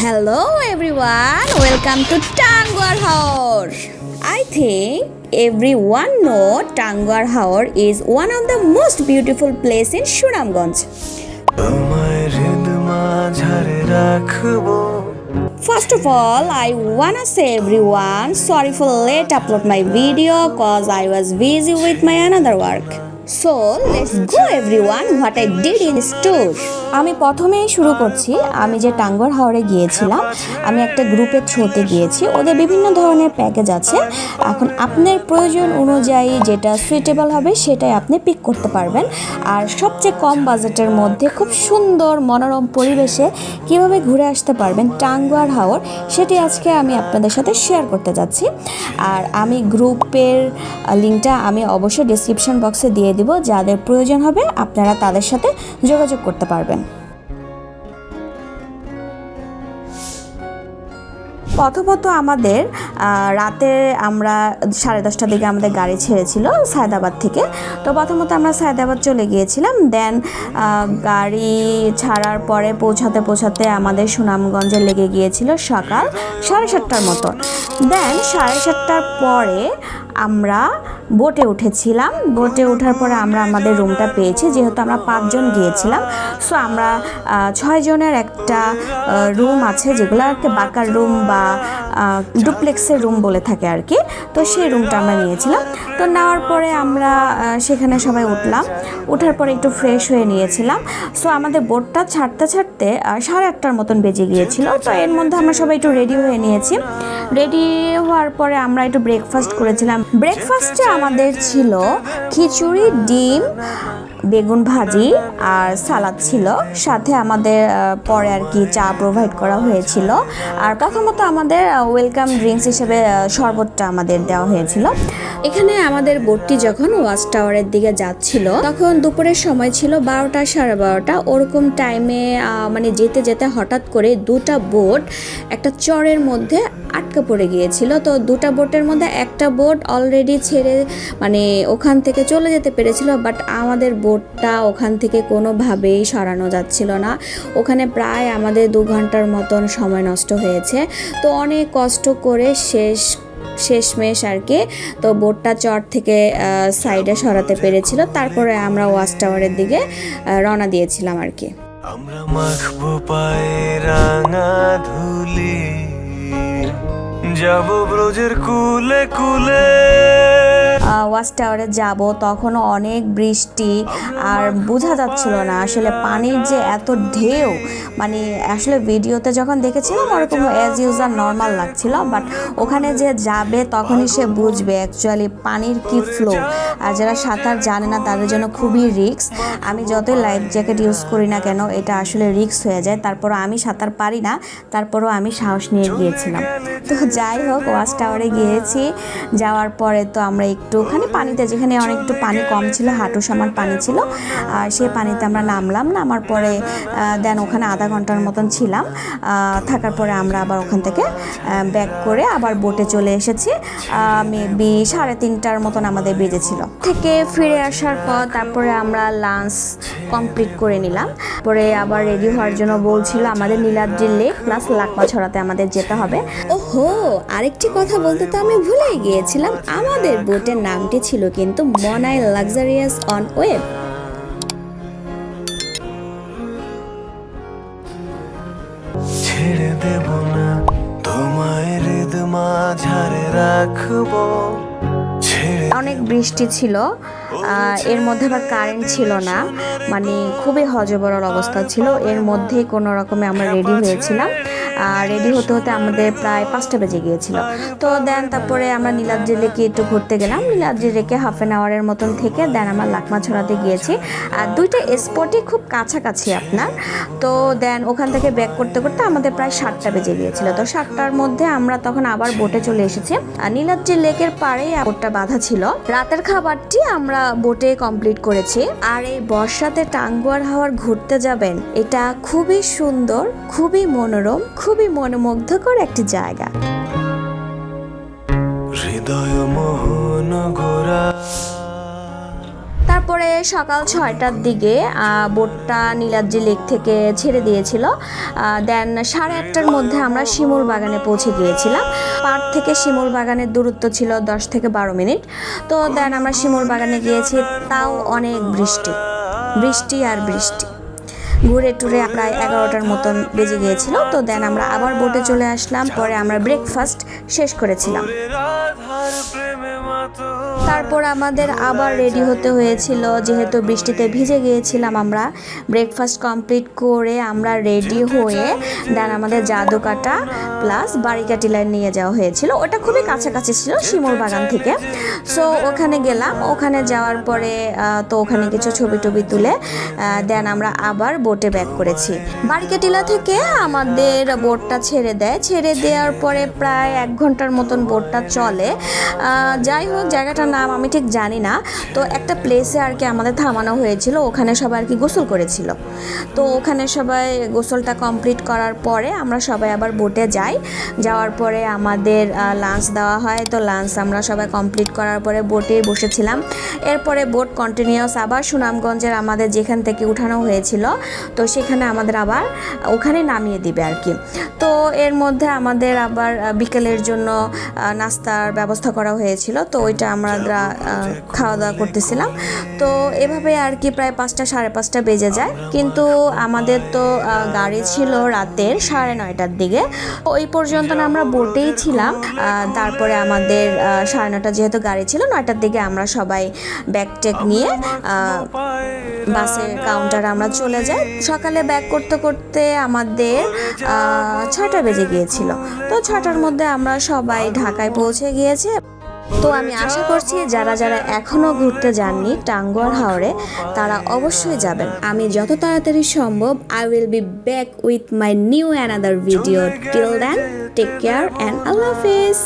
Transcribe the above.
Hello everyone, welcome to Tangwar Haur. I think everyone know Tangwar Haur is one of the most beautiful place in রাখব First of all, I wanna say everyone sorry for late upload my video cause I was busy with my another work. So, let's go everyone what I did in tour. আমি প্রথমেই শুরু করছি, আমি যে টাঙ্গর হাওড়ে গিয়েছিলাম, আমি একটা গ্রুপের থ্রোতে গিয়েছি, ওদের বিভিন্ন ধরনের প্যাকেজ আছে। এখন আপনার প্রয়োজন অনুযায়ী যেটা সুইটেবল হবে সেটাই আপনি পিক করতে পারবেন। আর সবচেয়ে কম বাজেটের মধ্যে খুব সুন্দর মনোরম পরিবেশে কীভাবে ঘুরে আসতে পারবেন টাঙ্গুয়ার হাওর, সেটি আজকে আমি আপনাদের সাথে শেয়ার করতে যাচ্ছি। আর আমি গ্রুপের লিঙ্কটা আমি অবশ্যই ডিসক্রিপশন বক্সে দিয়ে দিব, যাদের প্রয়োজন হবে আপনারা তাদের সাথে যোগাযোগ করতে পারবেন। প্রথমত আমাদের রাতে আমরা সাড়ে দশটার দিকে আমাদের গাড়ি ছেড়েছিল সায়দাবাদ থেকে। তো প্রথমত আমরা সায়দাবাদ চলে গিয়েছিলাম, দেন গাড়ি ছাড়ার পরে পৌঁছাতে পৌঁছাতে আমাদের সুনামগঞ্জে লেগে গিয়েছিল সকাল সাড়ে সাতটার মতো। দেন সাড়ে সাতটার পরে আমরা বোটে উঠেছিলাম। বোটে ওঠার পরে আমরা আমাদের রুমটা পেয়েছি, যেহেতু আমরা পাঁচজন গিয়েছিলাম। সো আমরা ছয়জনের একটা রুম আছে যেগুলো আর কি বাকার রুম বা ডুপ্লেক্সের রুম বলে থাকে আর কি। তো সেই রুমটা আমরা নিয়েছিলাম। তো নেওয়ার পরে আমরা সেখানে সবাই উঠলাম। ওঠার পরে একটু ফ্রেশ হয়ে নিয়েছিলাম। সো আমাদের বোটটা ছাড়তে ছাড়তে সাড়ে আটটার মতন বেজে গিয়েছিল। তো এর মধ্যে আমরা সবাই একটু রেডি হয়ে নিয়েছি। রেডি হওয়ার পরে আমরা একটু ব্রেকফাস্ট করেছিলাম। ব্রেকফাস্টে আমাদের ছিল খিচুড়ি ডিম বেগুন ভাজি আর সালাদ ছিল। সাথে আমাদের পরে আর কি চা প্রোভাইড করা হয়েছিল। আর প্রথমত আমাদের ওয়েলকাম ড্রিঙ্কস হিসেবে শরবতটা আমাদের দেওয়া হয়েছিল। এখানে আমাদের বোটটি যখন ওয়াচ টাওয়ারের দিকে যাচ্ছিল, তখন দুপুরের সময় ছিল বারোটা সাড়ে বারোটা। ওরকম টাইমে মানে যেতে যেতে হঠাৎ করে দুটা বোট একটা চরের মধ্যে আটকা পড়ে গিয়েছিল। তো দুটা বোটের মধ্যে একটা বোট অলরেডি ছেড়ে মানে ওখান থেকে চলে যেতে পেরেছিল। বাট আমাদের বোটটা ওখান থেকে কোনোভাবেই সরানো যাচ্ছিল না। ওখানে প্রায় আমাদের দু ঘণ্টার মতন সময় নষ্ট হয়েছে। তো অনেক কষ্ট করে শেষ, শেষমেশ আর কি, তো বোটটা চর থেকে সাইডে সরাতে পেরেছিল। তারপরে আমরা ওয়াচ টাওয়ারের দিকে রওনা দিয়েছিলাম আর কি। আমরা মাখবো পায়ে রাঙা ধুলি যাব ব্রজের কুলে কুলে। ওয়াচ টাওয়ারে যাব, তখনও অনেক বৃষ্টি আর বোঝা যাচ্ছিল না। আসলে পানির যে এত ঢেউ মানে আসলে ভিডিওতে যখন দেখেছিলাম ওরকম অ্যাজ ইউজার নর্মাল লাগছিল বাট ওখানে যে যাবে তখনই সে বুঝবে অ্যাকচুয়ালি পানির কি ফ্লো আর যারা সাঁতার জানে না, তাদের জন্য খুবই রিস্ক আমি যতই লাইফ জ্যাকেট ইউজ করি না কেন, এটা আসলে রিক্স হয়ে যায়। তারপরও আমি সাঁতার পারি না, তারপরও আমি সাহস নিয়ে গিয়েছিলাম। তো যাই হোক ওয়াচ টাওয়ারে গিয়েছি, যাওয়ার পরে তো আমরা একটুখানি পানিতে যেখানে অনেক একটু পানি কম ছিল, হাঁটু সমান পানি ছিল। আর সেই পানিতে আমরা নামলাম, নামার পরে দেন ওখানে আধা ঘণ্টার মতন ছিলাম। থাকার পরে আমরা আবার ওখান থেকে ব্যাক করে আবার বোটে চলে এসেছি। মেবি সাড়ে তিনটার মতন আমাদের বেজেছিল থেকে ফিরে আসার পর তারপরে আমরা লাঞ্চ কমপ্লিট করে নিলাম। পরে আবার রেডি হওয়ার জন্য বলছিল আমাদের নীলাদ্রি লেক প্লাস লাকমা ছড়াতে আমাদের যেতে হবে। ওহো, আরেকটি কথা বলতে তো আমি ভুলেই গিয়েছিলাম। আমাদের বোটের নামটি ছিল কিন্তু মনাই লাক্সারিয়াস অন ওয়েব। ছেড়ে দেব না তোমায় হৃদ মাঝারে রাখব। অনেক বৃষ্টি ছিল আহ, এর মধ্যে আবার কারেন্ট ছিল না মানে খুবই হজবরল অবস্থা ছিল এর মধ্যেই কোনো রকমে আমরা রেডি হয়েছিলাম। আর রেডি হতে হতে আমাদের প্রায় পাঁচটা বেজে গিয়েছিল। তো দেন তারপরে আমরা নীলাদ্রি লেকে একটু ঘুরতে গেলাম। নীলাদ্রি লেকে হাফ অ্যান আওয়ারের মতন থেকে দেন আমরা লাকমা ছড়াতে গিয়েছি। আর দুইটা স্পটই খুব কাছাকাছি আপনার। তো দেন ওখান থেকে ব্যাক করতে করতে আমাদের প্রায় সাতটা বেজে গিয়েছিল। তো সাতটার মধ্যে আমরা তখন আবার বোটে চলে এসেছি। আর নীলাদ্রি লেকের পাড়েই বোটটা বাঁধা ছিল। রাতের খাবারটি আমরা বোটে কমপ্লিট করেছি। আর এই বর্ষাতে টাঙ্গুয়ার হাওয়ার ঘুরতে যাবেন, এটা খুবই সুন্দর, খুবই মনোরম খুবই মনোমুগ্ধকর একটি জায়গা। হৃদয় মোহন তারপরে সকাল ছয়টার দিকে বোটটা নীলাদ্রি লেক থেকে ছেড়ে দিয়েছিল। দেন সাড়ে আটটার মধ্যে আমরা শিমুল বাগানে পৌঁছে গিয়েছিলাম। পার্ক থেকে শিমুল বাগানের দূরত্ব ছিল দশ থেকে বারো মিনিট। তো দেন আমরা শিমুল বাগানে গিয়েছি তাও অনেক বৃষ্টি। বৃষ্টি আর বৃষ্টি। ঘুরে টুরে প্রায় এগারোটার মতন বেজে গিয়েছিল। তো দেন আমরা আবার বোটে চলে আসলাম। পরে আমরা ব্রেকফাস্ট শেষ করেছিলাম। তারপর আমাদের আবার রেডি হতে হয়েছিল। যেহেতু বৃষ্টিতে ভিজে গিয়েছিলাম আমরা ব্রেকফাস্ট কমপ্লিট করে আমরা রেডি হয়ে দেন আমাদের জাদুকাটা প্লাস বারিকাটি লাইন নিয়ে যাওয়া হয়েছিল। ওটা খুবই কাছাকাছি ছিল শিমুর বাগান থেকে। সো ওখানে গেলাম। ওখানে যাওয়ার পরে তো ওখানে কিছু ছবি টবি তুলে দেন আমরা আবার বোটে ব্যাক করেছি। বারিকাটিলা থেকে আমাদের বোটটা ছেড়ে দেয়। ছেড়ে দেওয়ার পরে প্রায় এক ঘণ্টার মতন বোটটা চলে। যাই হোক, জায়গাটার নাম আমি ঠিক জানি না। তো একটা প্লেসে আর কি আমাদের থামানো হয়েছিল। ওখানে সবাই আর কি গোসল করেছিল। তো ওখানে সবাই গোসলটা কমপ্লিট করার পরে আমরা সবাই আবার বোটে যাই। যাওয়ার পরে আমাদের লাঞ্চ দেওয়া হয়। তো লাঞ্চ আমরা সবাই কমপ্লিট করার পরে বোটে বসেছিলাম। এরপরে বোট কন্টিনিউয়াস আবার সুনামগঞ্জের আমাদের যেখান থেকে উঠানো হয়েছিল তো সেখানে আমাদের আবার ওখানে নামিয়ে দিবে আর কি। তো এর মধ্যে আমাদের আবার বিকেলের জন্য নাস্তার ব্যবস্থা করা হয়েছিল। তো ওইটা আমরা আহ, খাওয়া দাওয়া করতেছিলাম। তো এভাবে আর কি প্রায় পাঁচটা সাড়ে পাঁচটা বেজে যায়। কিন্তু আমাদের তো গাড়ি ছিল রাতের সাড়ে নয়টার দিকে। ওই পর্যন্ত না আমরা বোটেই ছিলাম। তারপরে আমাদের সাড়ে নটা যেহেতু গাড়ি ছিল নয়টার দিকে আমরা সবাই ব্যাগ টেক নিয়ে বাসের কাউন্টারে আমরা চলে যাই। সকালে ব্যাক করতে করতে আমাদের ছয়টা বেজে গিয়েছিল। তো ছটার মধ্যে আমরা সবাই ঢাকায় পৌঁছে গিয়েছে। তো আমি আশা করছি যারা যারা এখনও ঘুরতে যাননি টাঙ্গুয়ার হাওড়ে তারা অবশ্যই যাবেন। আমি যত তাড়াতাড়ি সম্ভব I will be back with my new another video till then take care and Allah Hafiz